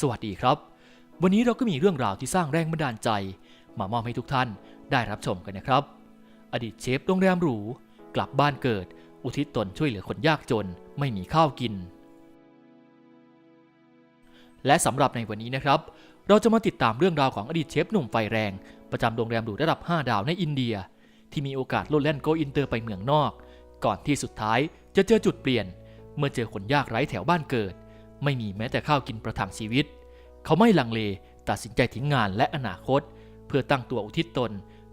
สวัสดีครับ วันนี้เราก็มีเรื่องราวที่สร้างแรงบันดาลใจ มามอบให้ทุกท่านได้รับชมกันนะครับ อดีตเชฟโรงแรมหรู กลับบ้านเกิด อุทิศตนช่วยเหลือคนยากจน ไม่มีข้าวกิน และสำหรับในวันนี้นะครับ เราจะมาติดตามเรื่องราวของอดีตเชฟหนุ่มไฟแรง ประจำโรงแรมหรูระดับ 5 ดาวในอินเดีย ที่มีโอกาสโลดแล่นโกอินเตอร์ไปเมืองนอก ก่อนที่สุดท้ายจะเจอจุดเปลี่ยน เมื่อเจอคนยากไร้แถวบ้านเกิด ไม่มีแม้แต่ข้าวกินประทังชีวิต เขาไม่ลังเลตัดสินใจทิ้งงานและอนาคต เพื่อตั้งตัวอุทิศตน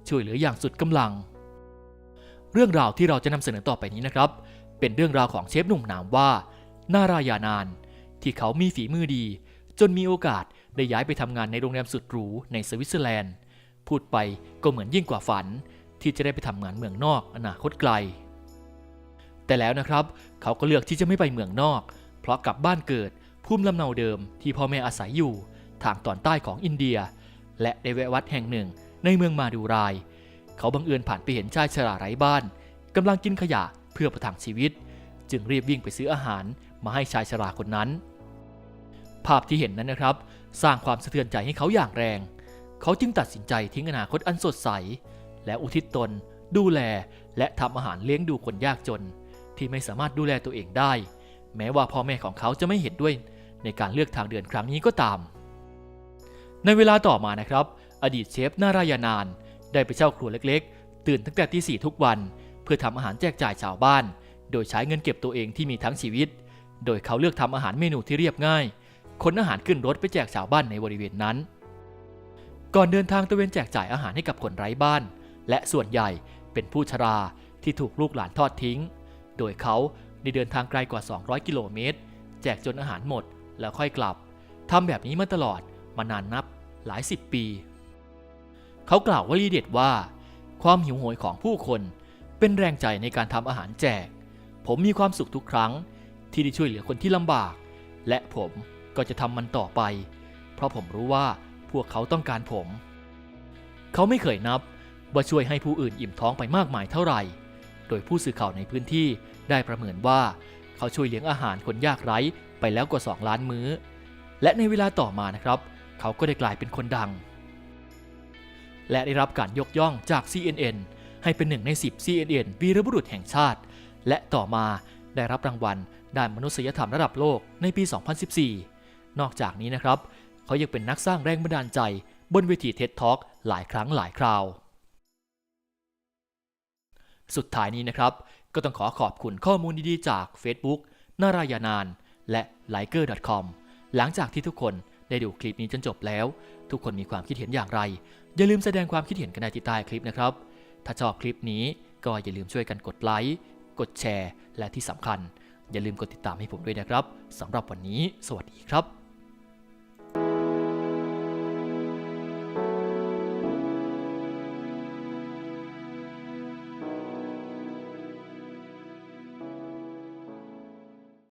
ช่วยเหลืออย่างสุดกำลัง เรื่องราวที่เราจะนำเสนอต่อไปนี้นะครับ เป็นเรื่องราวของเชฟหนุ่มนามว่า นารายานาน ที่เขามีฝีมือดี จนมีโอกาสได้ย้ายไปทำงานในโรงแรมสุดหรูในสวิตเซอร์แลนด์ พูดไปก็เหมือนยิ่งกว่าฝัน ที่จะได้ไปทำงานเมืองนอกอนาคตไกล แต่แล้วนะครับ เขาก็เลือกที่จะไม่ไปเมืองนอกเเพราะกลับบ้านเกิดภูมิลำเนาเดิมที่พ่อแม่อาศัยอยู่ทางตอนใต้ของอินเดีย และได้แวะวัดแห่งหนึ่งในเมืองมาดูราย เขาบังเอิญผ่านไปเห็นชายชราไร้บ้านกำลังกินขยะเพื่อประทังชีวิต จึงรีบวิ่งไปซื้ออาหารมาให้ชายชราคนนั้น ภาพที่เห็นนั้นนะครับ สร้างความสะเทือนใจให้เขาอย่างแรง เขาจึงตัดสินใจทิ้งอนาคตอันสดใส และอุทิศตน ดูแลและทำอาหารเลี้ยงดูคนยากจน ที่ไม่สามารถดูแลตัวเองได้ แม้ว่าพ่อแม่ของเขาจะไม่เห็นด้วยในการเลือกทางเดินครั้งนี้ก็ตาม ในเวลาต่อมานะครับ อดีตเชฟนารายานาน ได้ไปเช่าครัวเล็กๆ ตื่นตั้งแต่ตีสี่ทุกวัน เพื่อทำอาหารแจกจ่ายชาวบ้าน โดยใช้เงินเก็บตัวเองที่มีทั้งชีวิต โดยเขาเลือกทำอาหารเมนูที่เรียบง่ายขนอาหารขึ้นรถไปแจกชาวบ้านในบริเวณนั้น ก่อนเดินทางตะเวนแจกจ่ายอาหารให้กับคนไร้บ้าน และส่วนใหญ่เป็นผู้ชราที่ถูกลูกหลานทอดทิ้ง โดยเขา ได้เดินทางไกลกว่า 200 กิโลเมตร แจกจนอาหารหมดแล้วค่อยกลับทำแบบนี้มาตลอดมานานนับหลายสิบปี เขากล่าวว่าลีเด็ดว่า ความหิวโหยของผู้คนเป็นแรงใจในการทำอาหารแจก ผมมีความสุขทุกครั้งที่ได้ช่วยเหลือคนที่ลำบาก และผมก็จะทำมันต่อไป เพราะผมรู้ว่าพวกเขาต้องการผม เขาไม่เคยนับว่าช่วยให้ผู้อื่นอิ่มท้องไปมากมายเท่าไหร่ โดยผู้สื่อข่าวในพื้นที่ได้ประเมินว่า เขาช่วยเลี้ยงอาหารคนยากไร้ไปแล้วกว่า 2 ล้านมื้อ และในเวลาต่อมานะครับ เขาก็ได้กลายเป็นคนดัง และได้รับการยกย่องจาก CNN ให้เป็นหนึ่งใน 10 CNN วีรบุรุษแห่งชาติ และต่อมาได้รับรางวัลด้านมนุษยธรรมระดับโลกในปี 2014 นอกจากนี้นะครับ เขายังเป็นนักสร้างแรงบันดาลใจบนเวทีเท็ดท็อกหลายครั้งหลายคราว สุดท้ายนี้นะครับ ก็ต้องขอขอบคุณข้อมูลดีๆจาก Facebook นารายานาน และ l i k e r c o m หลังจากที่ทุกคนได้ดูคลิปนี้จนจบแล้ว ทุกคนมีความคิดเห็นอย่างไร อย่าลืมแสดงความคิดเห็นกันในที่ใต้คลิปนะครับ ถ้าชอบคลิปนี้ก็อย่าลืมช่วยกันกดไลค์กดแชร์ และที่สำคัญ อย่าลืมกดติดตามให้ผมด้วยนะครับสำหรับวันนี้ สวัสดีครับ